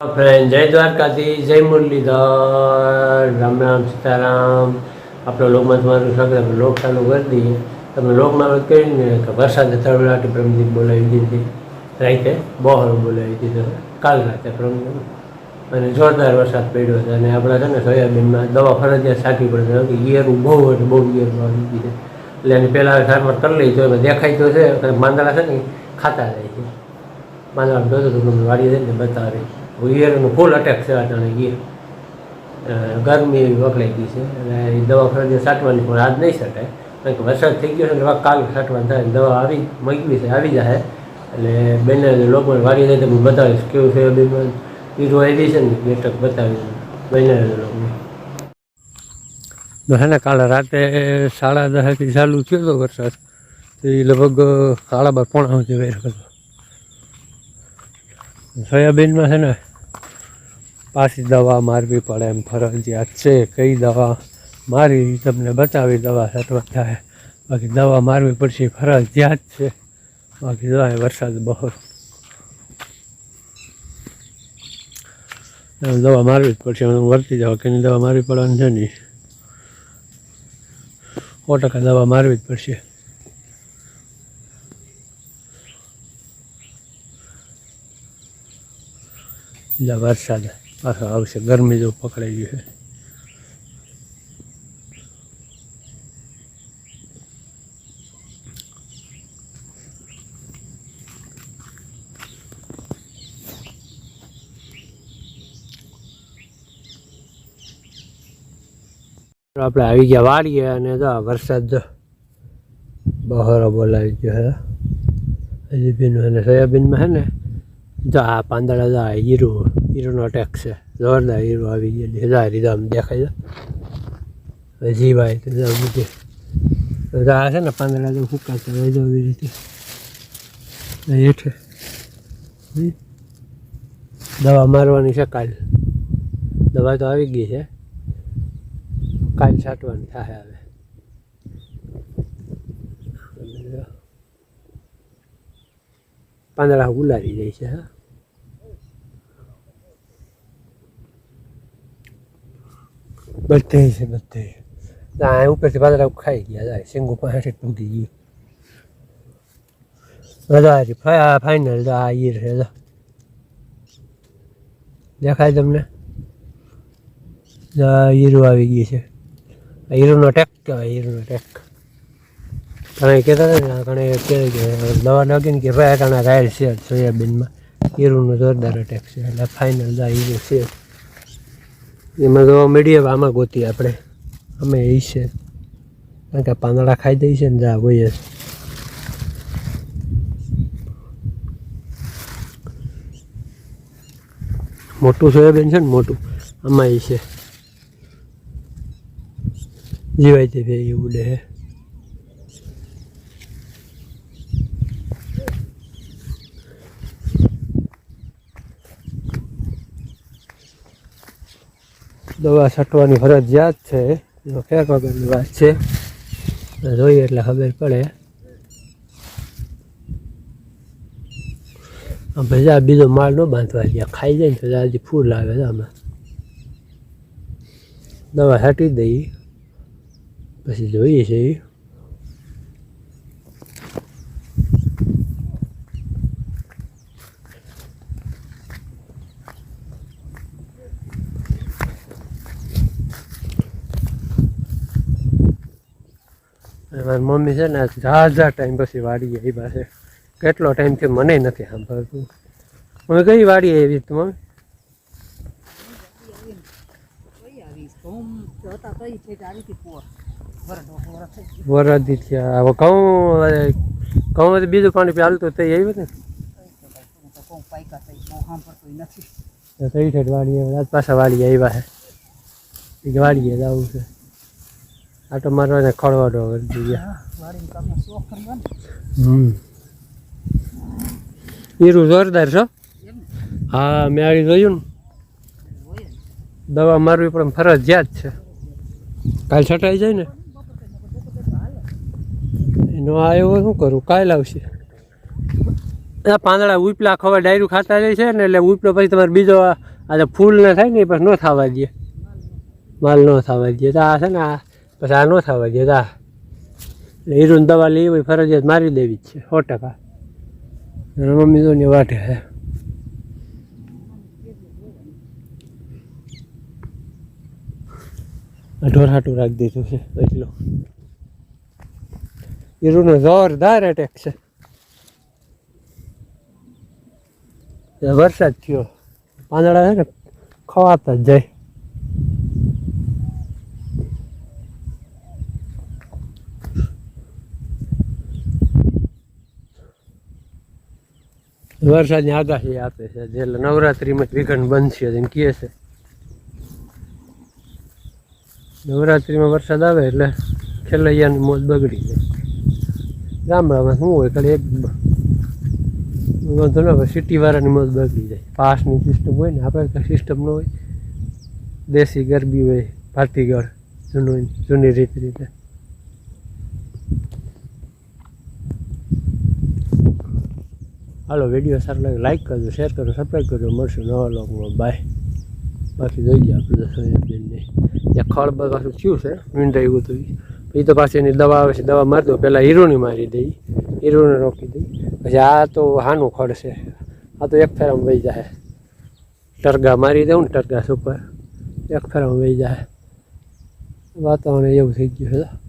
Friend જય દ્વારકાથી જય મુરલીધર, રામ રામ સીતારામ. આપણો લોકમાં તમારું સ્વાગત, આપણે લોક ચાલુ કરી દઈએ. તમે લોકમાં કરીને કે વરસાદે તળવલાટી પ્રમદીપ બોલાવી દીધી. રાતે બહુ સારું બોલાવી દીધો. કાલ રાતે પ્રમદીપ અને જોરદાર વરસાદ પડ્યો છે. અને આપણા છે ને સોયાબીનમાં દવા ફરજિયાત સાચવી પડે છે. કે ઈયરું બહુ એટલે બહુ ઈયર આવી છે એટલે એની પહેલાં સારવાર કરી લઈ તો દેખાય તો છે. માંદળા છે ને ખાતા જાય છે. માંદડા જોતો તો તમને વાડી દે ને બતાવે. ઈયરનું ફૂલ અટેક છે અટાણે ઈયર ગરમી એવી વકડાઈ ગઈ છે. અને એ દવા ફરજિયાત સાટવાની પણ આજ નહીં સટાય કારણ કે વરસાદ થઈ ગયો છે એટલે કાલ સાટવાની થાય દવા આવી, મગવી છે, આવી જાય એટલે બંને લોકો વાગી જાય તો હું બતાવીશ કેવું છે બેમાં હીરો આવી છે ને બેઠક બતાવીશ બંને લોકો તો છે ને કાલે રાતે સાડા દસથી ચાલુ થયો હતો વરસાદ. એ લગભગ સાડા બાર પોણા સુધી વેર હતો. સોયાબીનમાં છે ને પાછી દવા મારવી પડે એમ ફરજિયાત છે. કઈ દવા મારી તમને બતાવી, દવા સટવા થાય. બાકી દવા મારવી પડશે ફરજિયાત છે. બાકી દવા વરસાદ બહુ દવા મારવી જ પડશે. વર્તી જાવ કે દવા મારવી પડવાની છે નહીં સો ટકા દવા મારવી જ પડશે. એટલે વરસાદ. પાછો આવશે. ગરમી જો પકડાઈ ગયું છે. આપણે આવી ગયા વાળીએ અને તો વરસાદ બહોરો બોલાવી ગયો હજી બીનું અને સોયાબીનમાં છે ને, જો આ પાંદડા તો આ હીરું, હીરુનો અટેક છે. જોરદાર હીરો આવી ગયો જા રીધા દેખાય છે હજી ભાઈ તો જાવ બીજે આ છે ને પાંદડા તો ફૂકાતા હોય એવી રીતે હેઠે દવા મારવાની છે કાલ દવા તો આવી ગઈ છે કાલ છાંટવાની થાય હવે પાંદડા ઉલારી જાય છે હા બધે છે બધે આ ઉપરથી પાંદડા ખાઈ ગયા, જાય. શેંગુ પાસે તૂટી ગયું. વધારે ફાઇનલ આ ઈર છે દેખાય તમને? હીરો આવી ગઈ છે. હીરોનો ટેક કહેવાય હીરોનો ટેક ઘણા કહેતા હતા ને કે દવા નાખીને કે ભાઈ ઘણા રાયલ છે સોયાબીનમાં. હીરોનો જોરદાર અટેક છે. ફાઇનલ આ હીરો છે. એમાં તો મીડિયમ આમાં ગોતી આપણે. અમે એ છે. કારણ કે પાંદડા ખાઈ દઈ છે ને જા જ મોટું સોયાબીન છે ને મોટું. આમાં એ છે. જીવાય તે ભાઈ એવું લે હે. દવા છાંટવાની ફરજિયાત છે. એનો ફેર વગરની વાત છે. જોઈએ એટલે ખબર પડે. આ બીજો માળ ન બાંધવા ગયા. ખાઈ જાય ને તો હજી ફૂલ આવે છે આમાં. દવા છાંટી દઈ. પછી જોઈએ છે મારી મમ્મી છે ને ઝાઝા ટાઈમ પછી વાડી આવી પાસે કેટલો ટાઈમથી મને નથી સાંભળતું. મમ્મી કઈ વાડી આવી તું મમ્મી? કઈ આવીશ ઘઉં હતા તઈ છે કે આવી હતી પોર વરડો પોર થઈ ગયો વરદી થયા. હવે ઘઉં ઘઉં બીજું પાણી ચાલતું તો આવ્યું ને હું તો કહું પાયકા થઈ બહુ સાંભળતું નથી તો કઈ સાઈડ વાડી આવે આજ પાછા વાડી આવ્યા છે. એ વાડીએ જવું છે. આટો મારવાને ખળવાડો હમ. હીરું જોરદાર છો? હા મેં આવી જોયું ને? દવા મારવી પણ ફરજિયાત છે. કાલ છટાઈ જાય ને? એનો આ આવ્યો શું કરું? કાલ આવશે. આ પાંદડા ઉપલા ખવા ડાયરું ખાતા જાય છે ને એટલે ઉપલો પછી તમારે બીજો આ આ ફૂલ ના થાય ને એ પછી ન થવા દે. માલ ન થવા દે. તો આ છે ને આ પછી આ ન થવા દે તો આ એટલે હીરોની દવા લેવી હોય ફરજિયાત મારી દેવી જ છે સો ટકા અને મમ્મી તો ને વાટે છે આ ઢોર હાટું રાખી દીધું છે એટલું હીરોનો જોરદાર એટેક છે એ વરસાદ થયો પાંદડા છે ને ખવાતા જ જાય વરસાદની આગાહી આપે છે. એટલે નવરાત્રિમાં વિઘન બનશે એમ કહે છે. નવરાત્રિમાં વરસાદ આવે એટલે ખેલૈયાની મોજ બગડી જાય. ગામડામાં શું હોય, ખાલી એક વાંધો ના હોય સિટી વાળાની મોજ બગડી જાય. પાસની સિસ્ટમ હોય ને, આપણે કાંઈ સિસ્ટમ ન હોય. દેશી ગરબી હોય, ભાતીગળ, જૂની જૂની રીત રીતે હાલો વીડિયો સારો લાગે લાઈક કરજો શેર કરજો સબસ્ક્રાઈબ કરજો, મળશું નવા લોકમાં બાય બાકી જોઈ જાય આપણે તો સોયાબીનને ત્યાં ખળ પાછું થયું છે વીંડાયું હતું એ તો પાછી એની દવા આવે છે, દવા મારી દો. પહેલાં હીરોની મારી દઈ, હીરોને રોકી દઈ. પછી આ તો હાનું ખડ છે. આ તો એક ફેરામાં વહી જાય ટરગા મારી દઉં ને ટરગા સુપર એક ફેરામાં વહી જાય વાતાવરણ એવું થઈ ગયું છે.